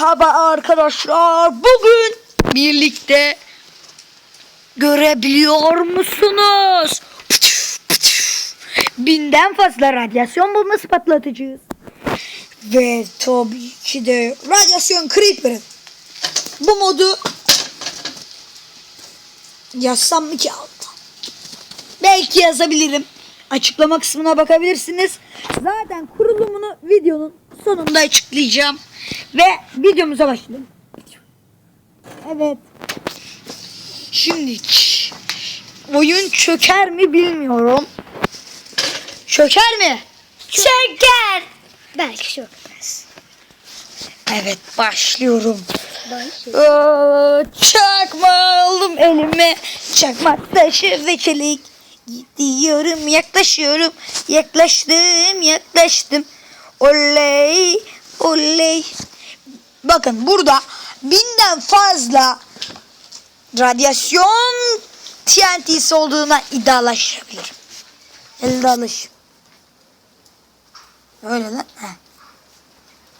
Merhaba arkadaşlar. Bugün birlikte görebiliyor musunuz? Binden fazla radyasyon bombası patlatacağız. Ve tabii ki de radyasyon creeper'ın bu modu yazsam mı ki altta? Belki yazabilirim. Açıklama kısmına bakabilirsiniz. Zaten kurulumunu videonun sonunda açıklayacağım. Ve videomuza başlayalım. Evet. Şimdi oyun çöker mi bilmiyorum. Çöker mi? Çöker. Belki çökmez. Evet başlıyorum. Belki. Ee, çakma aldım elime. Çakma taşı ve çelik. Gidiyorum yaklaşıyorum. Yaklaştım yaklaştım. Oley oley. Bakın burada binden fazla radyasyon TNT'si olduğuna iddialaşabilirim. İddialaş. Öyle lan. Heh.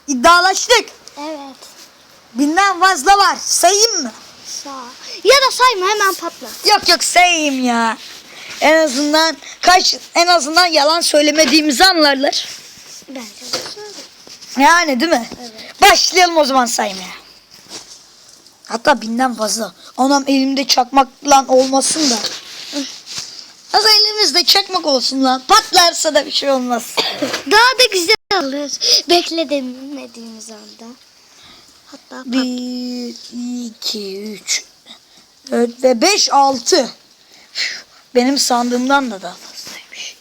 İddialaştık. Evet. Binden fazla var. Sayayım mı? Sağ. Ya da sayma hemen patla. Yok yok sayayım ya. En azından kaç en azından yalan söylemediğimizi anlarlar. Bence de söyle. Yani değil mi? Evet. Başlayalım o zaman saymaya. Hatta binden fazla. Anam elimde çakmakla olmasın da. Az elimizde çakmak olsun lan. Patlarsa da bir şey olmaz. Daha da güzel olur. Beklemediğimiz anda. Hatta. Bir, iki, üç, dört ve beş, altı. Benim sandığımdan da daha fazlaymış.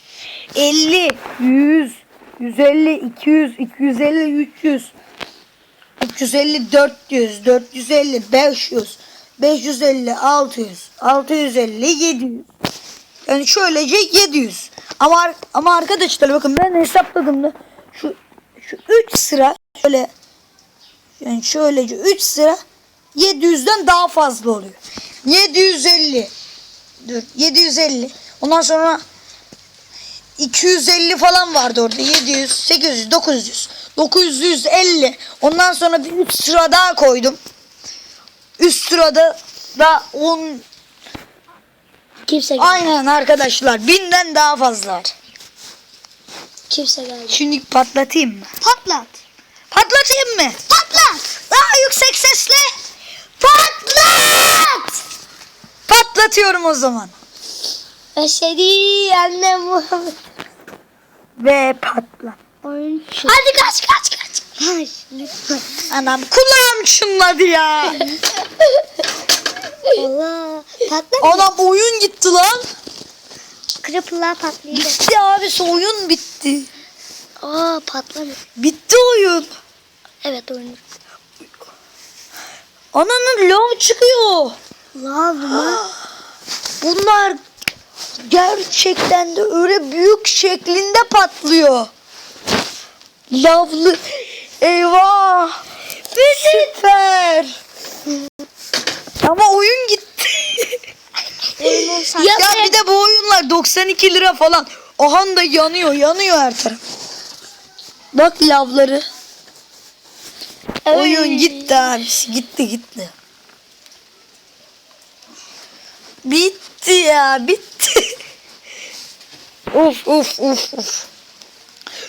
50, 100, 150, 200, 250, 300, 350, 400, 450, 500, 550, 600, 650, 700. Yani şöylece 700. Ama ama arkadaşlar bakın ben hesapladığımda şu şu 3 sıra şöyle yani şöylece 3 sıra 700'den daha fazla oluyor. 750. Dur 750. Ondan sonra 250 falan vardı orada. 700, 800, 900. 950. Ondan sonra bir 3 sıra daha koydum. Üst sırada da 10 Kimse geldi. aynen arkadaşlar binden daha fazla var. Kimse geldi. Şimdi patlatayım mı? Patlat. Patlatayım mı? Patlat. Daha yüksek sesle. Patlat. Patlatıyorum o zaman. Eşhedü anne Muhammed. Ve patla. Oyun Hadi kaç kaç kaç. Kaç lütfen. Anam kulağım çınladı ya. Allah. Patlat. Anam oyun gitti lan. Cripple'lar patlayacak. Bitti abisi oyun bitti. Aa patladı. Bitti oyun. Evet oyun. Ananın lav çıkıyor. Lav mı? Bunlar gerçekten de öyle büyük şeklinde patlıyor. Lavlı. Eyvah. Süper. Ama oyun gitti. Sen- ya bir de bu oyunlar 92 lira falan. Aha da yanıyor, yanıyor her taraf. Bak lavları. Oyun gitti abisi. Gitti gitti. Bitti ya bitti. Of of of of.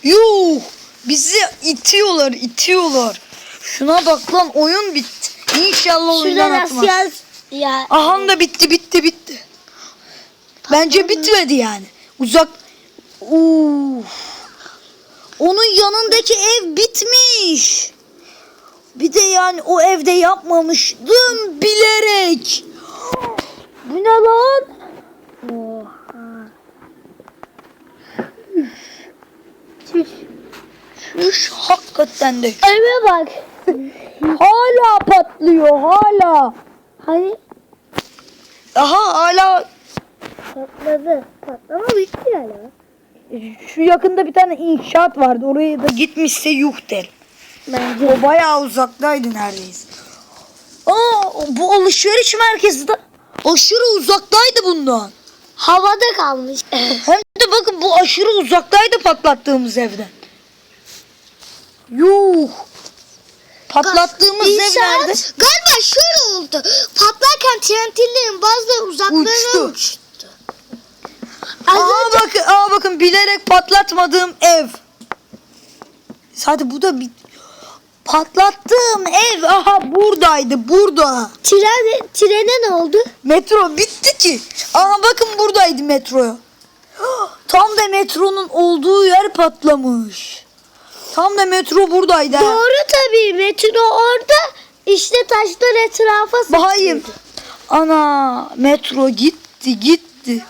Yuh. Bizi itiyorlar itiyorlar. Şuna bak lan oyun bitti. İnşallah oyundan atmaz. yaz? Ya. Aha da bitti bitti bitti. Bence bitmedi yani. Uzak. Uf. Onun yanındaki ev bitmiş. Bir de yani o evde yapmamıştım bilerek. Bu ne lan? Şuş hakikaten de. Eve bak. Hala patlıyor hala. Hani Daha hala patladı. Patlama bitti galiba. şu yakında bir tane inşaat vardı. Oraya da gitmişse yuh derim. Bence. O bayağı uzaktaydı neredeyse. Aa bu alışveriş merkezi de aşırı uzaktaydı bundan. Havada kalmış. Hem de bakın bu aşırı uzaktaydı patlattığımız evden. Yuh. Patlattığımız ev İnşaat nerede? Galiba şöyle oldu. Patlarken TNT'lerin bazıları uzaklara Uçtu. uçtu. Az Aa önce bakın, aa bakın bilerek patlatmadığım ev. Zaten bu da bir patlattığım ev aha buradaydı burada. tren, trene ne oldu? Metro bitti ki. Aha bakın buradaydı metro. Tam da metronun olduğu yer patlamış. Tam da metro buradaydı. ha. Doğru tabii metro orada işte taşlar etrafa Hayır. sıçraydı. Ana metro gitti gitti.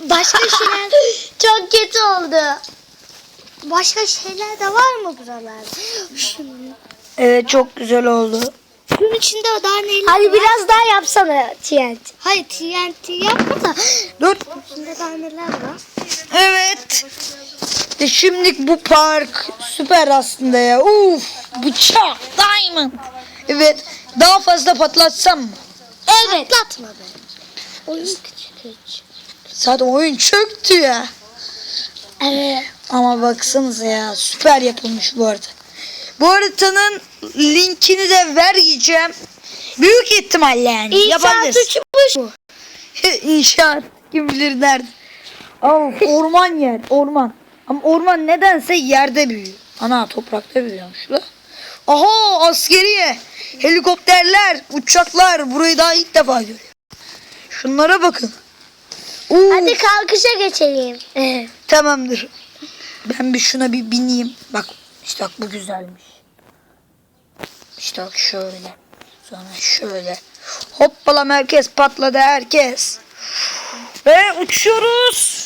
Başka şeyler çok kötü oldu. Başka şeyler de var mı buralarda? Şunun, Evet çok güzel oldu. şunun içinde daha neler Hadi biraz daha yapsana TNT. Hayır TNT yapma da. Dur. İçinde daha neler var? Evet. E şimdi bu park süper aslında ya. Uf bıçak diamond. Evet daha fazla patlatsam mı? Evet. Patlatma be. Oyun küçük. Zaten oyun çöktü ya. Evet. Ama baksanıza ya süper yapılmış bu arada. Bu haritanın linkini de vereceğim. Büyük ihtimalle yani. İnşaat Yapabiliriz. uçmuş mu? İnşaat kim bilir nerede. Orman yer orman. Ama orman nedense yerde büyüyor. Ana toprakta büyüyormuş la. Aha askeriye. Helikopterler, uçaklar. Burayı daha ilk defa görüyorum. Şunlara bakın. Oo, Hadi kalkışa geçelim. Evet. Tamamdır. Ben bir şuna bir bineyim. Bak işte bak bu güzelmiş. İşte bak şöyle. Sonra şöyle. Hoppala merkez patladı herkes. Ve uçuyoruz.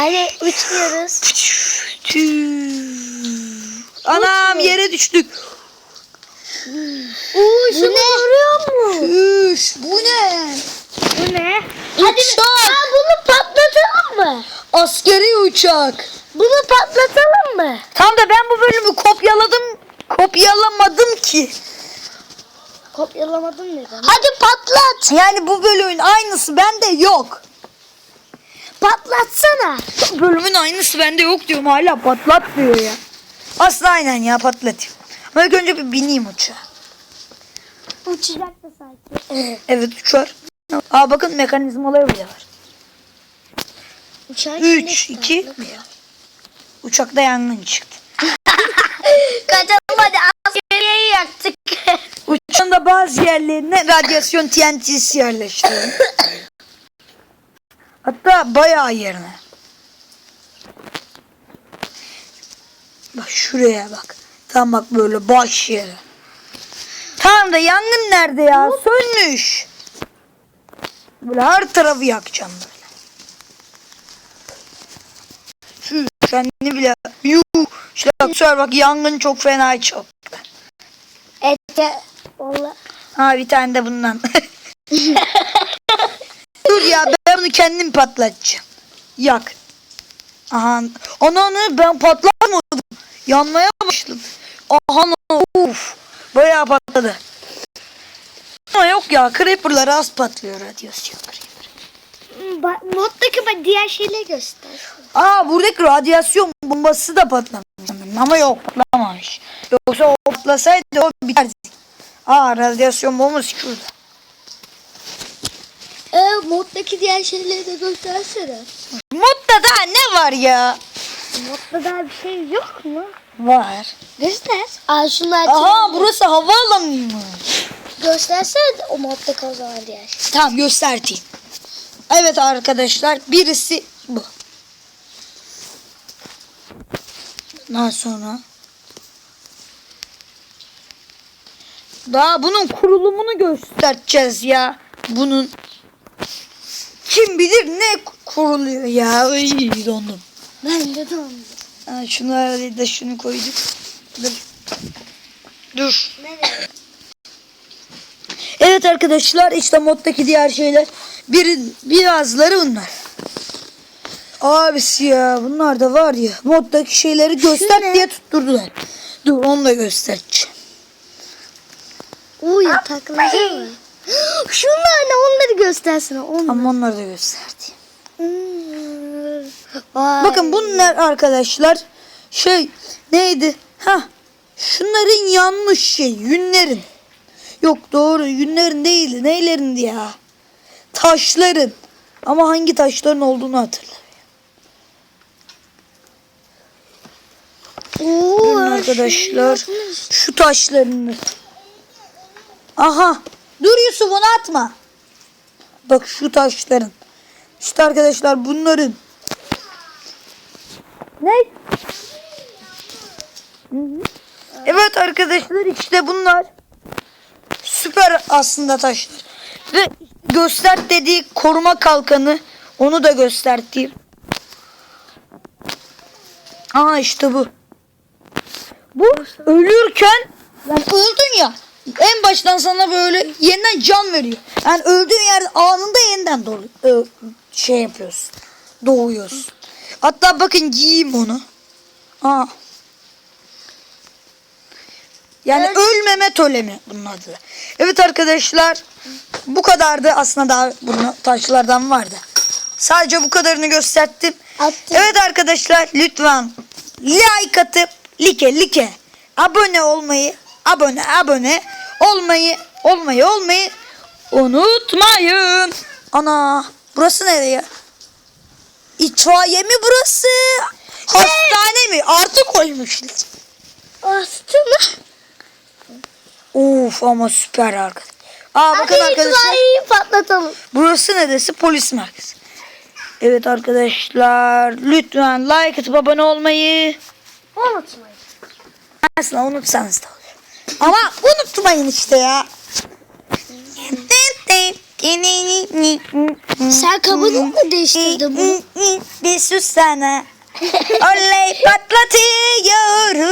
Hadi uçuyoruz. Anam yere düştük. Uuu şunu görüyor mu? Üf, bu ne? Bu ne? Hadi Uçak. Aa, bunu patlatalım mı? Askeri uçak. Bunu patlatalım mı? Tam da ben bu bölümü kopyaladım. Kopyalamadım ki. Kopyalamadın neden? Hadi patlat. Yani bu bölümün aynısı bende yok. Patlatsana. Bölümün aynısı bende yok diyorum hala patlat diyor ya. Aslında aynen ya patlatayım. Ama ilk önce bir bineyim uçağa. Uçacak da sanki. Evet uçar. Aa bakın mekanizmaları bile var. Uçağın 3, 2, 1. Uçakta yangın çıktı. Kaçalım hadi askeriyeyi yaktık. Uçağın da bazı yerlerine radyasyon TNT'si yerleştirildi. Hatta bayağı yerine. Bak şuraya bak. Tam bak böyle baş yere. Tamam da yangın nerede ya? Sönmüş. Böyle her tarafı yakacağım böyle. Şu kendini bile. Yuh. İşte bak şöyle bak yangın çok fena çok. Ete. Valla. Ha bir tane de bundan. Kendim patlatacağım. Yak. Aha. Ananı ben patlatmadım. Yanmaya başladı. Aha uf. Bayağı patladı. Ama yok ya creeper'lar az patlıyor radyasyon creeper. Moddaki bak diğer şeyleri göster. Aa buradaki radyasyon bombası da patlamış. Ama yok patlamamış. Yoksa o patlasaydı o biterdi. Aa radyasyon bombası şurada. Ee, moddaki diğer şeyleri de göstersene. Modda daha ne var ya? Modda daha bir şey yok mu? Var. Göster. Aa şunlar Aha burası havaalanıymış. Göstersene o modda o zaman diğer şey. Tamam göstereyim. Evet arkadaşlar birisi bu. Daha sonra daha bunun kurulumunu göstereceğiz ya. Bunun kim bilir ne kuruluyor ya. Ay dondum. Ben de dondum. Ha, şunu araya da şunu koyduk. Dur. Dur. Nereye? Evet arkadaşlar işte moddaki diğer şeyler. Bir, birazları bunlar. Abisi ya bunlar da var ya moddaki şeyleri göster diye tutturdular. Dur onu da göstereceğim. Uy yatakları mı? Şunlar ne onları göstersene. Onlar. Ama onları da gösterdim. Hmm. Vay. Bakın bunlar arkadaşlar şey neydi? Ha Şunların yanmış şey yünlerin. Yok doğru yünlerin değil neylerindi ya. Taşların. Ama hangi taşların olduğunu hatırlamıyorum. Oo, Durun arkadaşlar. Şu taşlarını. Aha. Dur Yusuf onu atma. Bak şu taşların. İşte arkadaşlar bunların. Ne? Evet arkadaşlar işte bunlar. Süper aslında taşlar. Ve göster dediği koruma kalkanı. Onu da göstereyim. Aa işte bu. Bu ölürken yani öldün ya en baştan sana böyle yeniden can veriyor. Yani öldüğün yerde anında yeniden doğru, şey yapıyorsun. Doğuyorsun. Hatta bakın giyeyim onu. Aa. Yani ölmeme tolemi bunun adı. Evet arkadaşlar bu kadardı aslında daha bunun taşlardan vardı. Sadece bu kadarını gösterdim. Attım. Evet arkadaşlar lütfen like atıp like like abone olmayı abone abone olmayı olmayı olmayı unutmayın. Ana burası nereye? İtfaiye mi burası? Hastane mi? Artı koymuşlar. Astı mı? Of ama süper arkadaş. Aa bakın Hadi arkadaşlar. patlatalım. Burası neresi? Polis merkezi. Evet arkadaşlar lütfen like atıp abone olmayı Unutmayın. aslında unutsanız da. Ama unutmayın işte ya. Sen kabını mı değiştirdin bunu? Bir sus sana. Oley patlatıyorum.